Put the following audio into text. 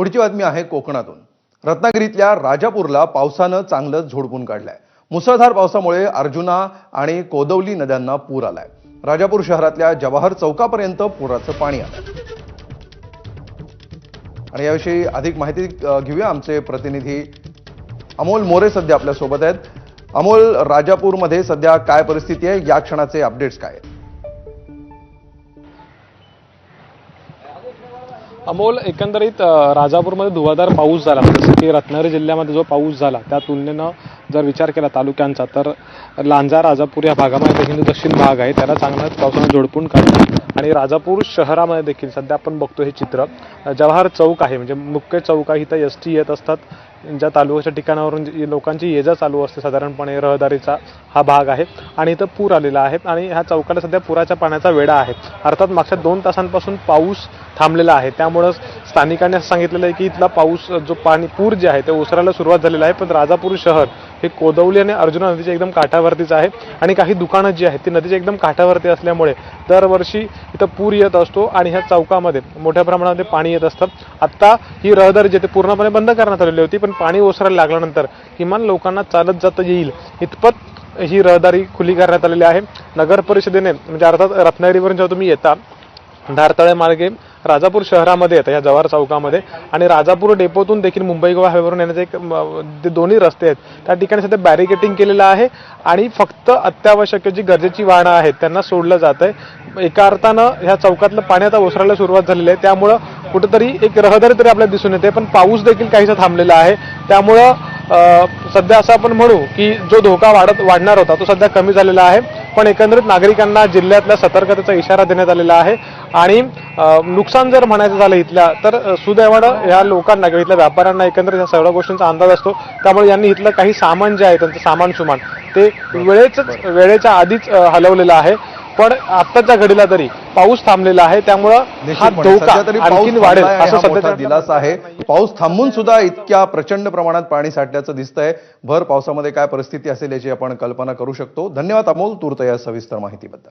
पुढची बातमी आहे कोकणातून. रत्नागिरीतल्या राजापूरला पावसानं चांगलंच झोडपून काढलंय. मुसळधार पावसामुळे अर्जुना आणि कोदवली नद्यांना पूर आलाय. राजापूर शहरातल्या जवाहर चौकापर्यंत पुराचं पाणी आलं. आणि याविषयी अधिक माहिती घेऊया आमचे प्रतिनिधी अमोल मोरे सध्या आपल्यासोबत आहेत. अमोल राजापूरमध्ये सध्या काय परिस्थिती आहे? या क्षणाचे अपडेट्स काय आहेत? अमोल एकंदरीत राजापूरमध्ये धुवाधार पाऊस झाला. म्हणजे जसं की रत्नागिरी जिल्ह्यामध्ये जो पाऊस झाला त्या तुलनेनं जर विचार केला तालुक्यांचा तर लांजा राजापूर या भागामध्ये देखील दक्षिण भाग आहे त्याला चांगलाच पावसानं झोडपून काढलं. आणि राजापूर शहरामध्ये देखील सध्या आपण बघतो हे चित्र जवाहर चौक आहे. म्हणजे मुख्य चौक आहे इथं एस टी येत असतात. ज्या तालुक्याच्या ठिकाणावरून लोकांची ये जा चालू असते साधारणपणे रहदारीचा हा भाग आहे. आणि इथं पूर आलेला आहे आणि ह्या चौकाला सध्या पुराच्या पाण्याचा वेढा आहे. अर्थात मागच्या दोन तासांपासून पाऊस थांबलेला आहे. त्यामुळं स्थानिकांनी असं सांगितलेलं आहे की इथला पाऊस जो पाणी पूर जे आहे ते ओसरायला सुरुवात झालेला आहे. पण राजापूर शहर हे कोदवली आणि अर्जुना नदीच्या एकदम काठावरतीच आहे. आणि काही दुकानं जी आहेत ती नदीच्या एकदम काठावरती असल्यामुळे दरवर्षी इथं पूर येत असतो आणि ह्या चौकामध्ये मोठ्या प्रमाणामध्ये पाणी येत असतं. आत्ता ही रहदारी जी पूर्णपणे बंद करण्यात आलेली होती पण पाणी ओसरायला लागल्यानंतर किमान लोकांना चालत जाता येईल इतपत ही रहदारी खुली करण्यात आलेली आहे. नगर परिषदेने म्हणजे अर्थात रत्नागिरीवरून जेव्हा तुम्ही येता धारतळे मार्गे राजापूर शहरामध्ये येतं या जवाहर चौकामध्ये. आणि राजापूर डेपोतून देखील मुंबई गोवा हायवेवरून येण्याचे एक दोन्ही रस्ते आहेत त्या ठिकाणी सध्या बॅरिकेटिंग केलेलं आहे. आणि फक्त अत्यावश्यक जी गरजेची वाहनं आहेत त्यांना सोडलं जात आहे. एका अर्थानं ह्या चौकातलं पाणी आता ओसरायला सुरुवात झालेली आहे. त्यामुळं कुठंतरी एक रहदारी तरी आपल्याला दिसून येते पण पाऊस देखील काहीसा थांबलेला आहे. त्यामुळं सध्या असं आपण म्हणू की जो धोका वाढत वाढणार होता तो सध्या कमी झालेला आहे. पण एकंदरीत नागरिकांना जिल्ह्यातल्या सतर्कतेचा इशारा देण्यात आलेला आहे. आणि नुकसान जर म्हणायचं झालं इथल्या तर सुदैवानं ह्या लोकांना किंवा इथल्या व्यापाऱ्यांना एकंदरीत या सगळ्या गोष्टींचा अंदाज असतो. त्यामुळे यांनी इथलं काही सामान जे आहे त्यांचं सामान सुमान ते वेळेच वेळेच्या आधीच हलवलेलं आहे. पण आत्ताच्या घडीला तरी पाऊस थांबलेला आहे त्यामुळं हा. धोका आणखीन वाढेल असं हा मोठा सध्या दिलासा आहे. पाऊस थांबून सुद्धा इतक्या प्रचंड प्रमाणात पाणी साठल्याचं दिसतंय. भर पावसामध्ये काय परिस्थिती असेल याची आपण कल्पना करू शकतो. धन्यवाद अमोल तूर्त या सविस्तर माहितीबद्दल.